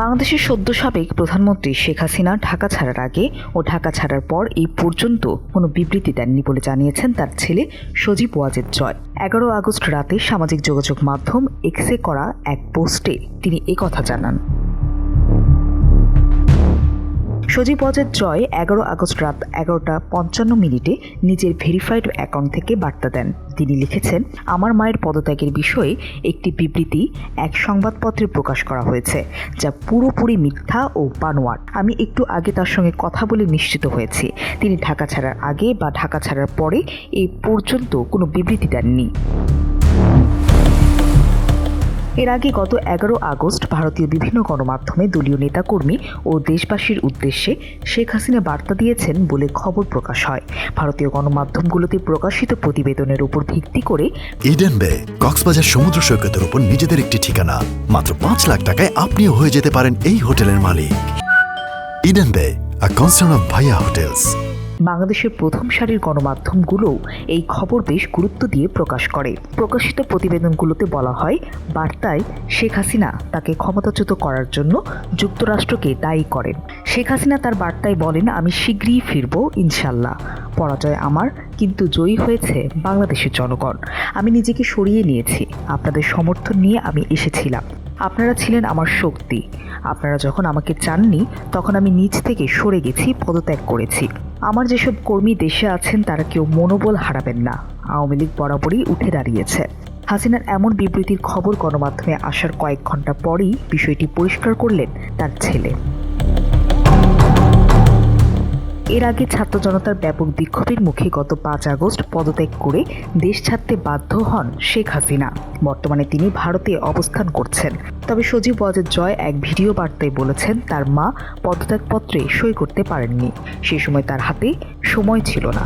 বাংলাদেশের সদ্য সাবেক প্রধানমন্ত্রী শেখ হাসিনা ঢাকা ছাড়ার আগে ও ঢাকা ছাড়ার পর এই পর্যন্ত কোনো বিবৃতি দেননি বলে জানিয়েছেন তার ছেলে সজীব ওয়াজেদ জয়। এগারো আগস্ট রাতে সামাজিক যোগাযোগ মাধ্যম এক্সে করা এক পোস্টে তিনি একথা জানান। সজীব ওয়াজেদ জয় এগারো আগস্ট রাত এগারোটা পঞ্চান্ন মিনিটে নিজের ভেরিফাইড অ্যাকাউন্ট থেকে বার্তা দেন। তিনি লিখেছেন, আমার মায়ের পদত্যাগের বিষয়ে একটি বিবৃতি, এক সংবাদপত্রে প্রকাশ করা হয়েছে, যা পুরোপুরি মিথ্যা ও বানোয়ার আমি একটু আগে তার সঙ্গে কথা বলে নিশ্চিত হয়েছি। তিনি ঢাকা ছাড়ার আগে বা ঢাকা ছাড়ার পরে এ পর্যন্ত কোনো বিবৃতি দেননি। এর আগে গত এগারো আগস্ট ভারতীয় বিভিন্ন গণমাধ্যমে দলীয় নেতাকর্মী ও দেশবাসীর উদ্দেশ্যে শেখ হাসিনা বার্তা দিয়েছেন বলে খবর প্রকাশ হয়। ভারতীয় গণমাধ্যমগুলোতে প্রকাশিত প্রতিবেদনের উপর ভিত্তি করে ইডেন বে, কক্সবাজার সমুদ্র সৈকতের উপর নিজেদের একটি ঠিকানা। মাত্র পাঁচ লাখ টাকায় আপনিও হয়ে যেতে পারেন এই হোটেলের মালিক। Eden bay a concern of Bhaiya hotels বাংলাদেশের প্রথম সারির গণমাধ্যমগুলোও এই খবর বেশ গুরুত্ব দিয়ে প্রকাশ করে। প্রকাশিত প্রতিবেদনগুলোতে বলা হয়, বার্তায় শেখ হাসিনা তাকে ক্ষমতাচ্যুত করার জন্য যুক্তরাষ্ট্রকে দায়ী করেন। শেখ হাসিনা তার বার্তায় বলেন, আমি শীঘ্রই ফিরব ইনশাল্লাহ পরাজয় আমার, কিন্তু জয়ী হয়েছে বাংলাদেশের জনগণ। আমি নিজেকে সরিয়ে নিয়েছি। আপনাদের সমর্থন নিয়ে আমি এসেছিলাম। আপনারা ছিলেন আমার শক্তি। আপনারা যখন আমাকে চাননি, তখন আমি নিজ থেকে সরে গেছি, পদত্যাগ করেছি। আমার যেসব কর্মী দেশে আছেন, তারা কেউ মনোবল হারাবেন না। আওয়ামী লীগ বরাবরই উঠে দাঁড়িয়েছে। হাসিনার এমন বিবৃতির খবর গণমাধ্যমে আসার কয়েক ঘণ্টা পরেই বিষয়টি পরিষ্কার করলেন তার ছেলে। এর আগে ছাত্র জনতার ব্যাপক বিক্ষোভের মুখে গত পাঁচ আগস্ট পদত্যাগ করে দেশ ছাড়তে বাধ্য হন শেখ হাসিনা। বর্তমানে তিনি ভারতে অবস্থান করছেন। তবে সজীব ওয়াজেদ জয় এক ভিডিও বার্তায় বলেছেন, তার মা পদত্যাগপত্রে সই করতে পারেননি। সে সময় তার হাতে সময় ছিল না।